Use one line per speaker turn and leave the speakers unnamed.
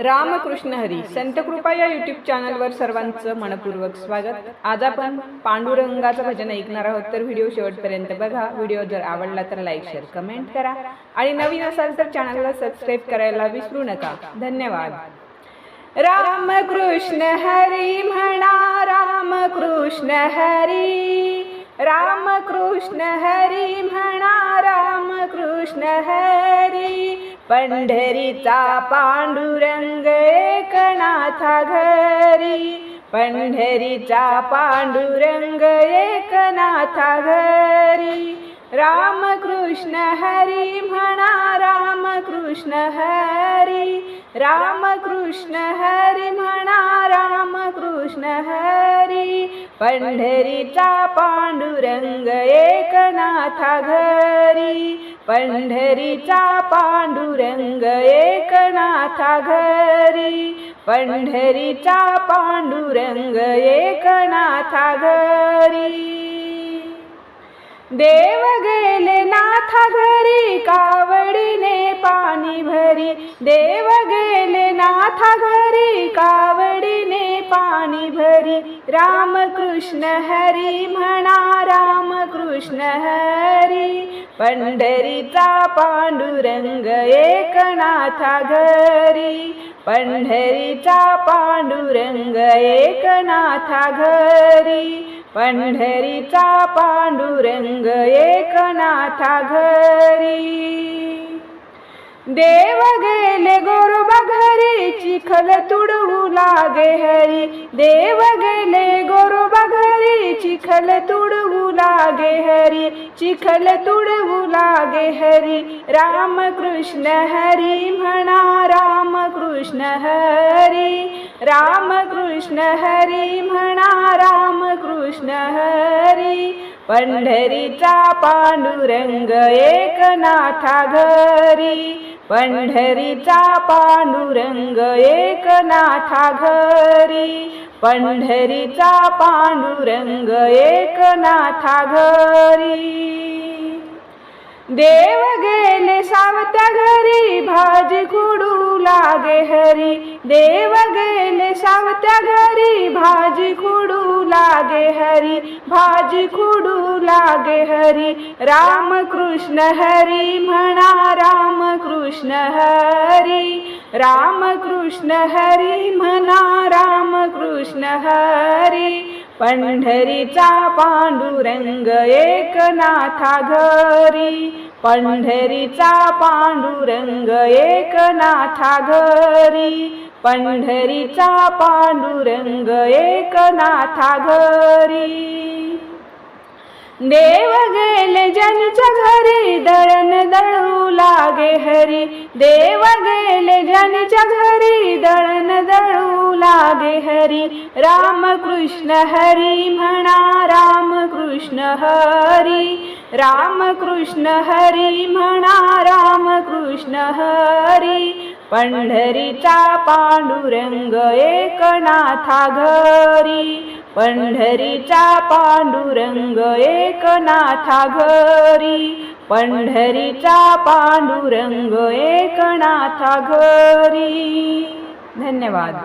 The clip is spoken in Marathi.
रामकृष्ण हरी संत कृपा या युट्यूब चॅनलवर सर्वांचं मनपूर्वक स्वागत. आज आपण पांडुरंगाचं भजन ऐकणार आहोत तर व्हिडिओ शेवटपर्यंत बघा. व्हिडिओ जर आवडला तर लाईक शेअर कमेंट करा. आणि नवीन असाल तर चॅनलला सबस्क्राईब करायला विसरू नका. धन्यवाद. रामकृष्ण हरी म्हणा रामकृष्ण हरी. रामकृष्ण हरी म्हणा रामकृष्ण हरी. पंढरीचा पांडुरंग एकनाथा घरी. पंढरीचा पांडुरंग एकनाथा घरी. रामकृष्ण हरी म्हणा कृष्ण हरी रामकृष्ण हरी म्हणा रामकृष्ण हरी. पंढरीचा पांडुरंग एकनाथा घरी. पंढरीचा पांडुरंग एकनाथा घरी. पंढरीचा पांडुरंग एकनाथा घरी. देव गेले नाथा घरी देव गेले नाथा घरी कावडीने पाणी भरी. रामकृष्ण हरी म्हणा रामकृष्ण हरी. पंढरीचा पांडुरंग एकनाथा घरी. पंढरीचा पांडुरंग एकनाथा घरी. पंढरीचा पांडुरंग एकनाथा घरी. देव गेले गोरोबा घरी चिखल तुडवू लागे हरी. देव गेले गोरोबा घरी चिखल तुडवू लागे हरी. चिखल तुडवू लागे हरी. राम कृष्ण हरी म्हणा राम कृष्ण हरी. राम कृष्ण हरी म्हणा राम कृष्ण हरी. पंढरीचा पांडुरंग एकनाथा घरी. पंढरीचा पांडुरंग एकनाथा घरी. पंढरीचा पांडुरंग एकनाथा घरी. देव गेले सावत्या घरी भाजी कुडूला लागे हरी देव गेले सावत्या घरी. भाजी खुडू लागे हरी भाजी खुडू लागे हरी. राम कृष्ण हरी म्हणा रामकृष्ण हरी. राम कृष्ण हरी म्हणा रामकृष्ण हरी. पंढरीचा पांडुरंग एकनाथा घरी. पंढरीचा पांडुरंग एकनाथा घरी. पंढरीचा पांडुरंग एकनाथा घरी. देव गेल ज्यांच्या घरी दळण दळू लागे हरी. देव गेल ज्यांच्या घरी दळण दळू लागे हरी. रामकृष्ण हरी म्हणा रामकृष्ण हरी. रामकृष्ण हरी म्हणा रामकृष्ण हरी. पंढरीचा पांडुरंग एकनाथा घरी. पंढरीचा पांडुरंग एकनाथा घरी. पंढरीचा पांडुरंग एकनाथा घरी. धन्यवाद.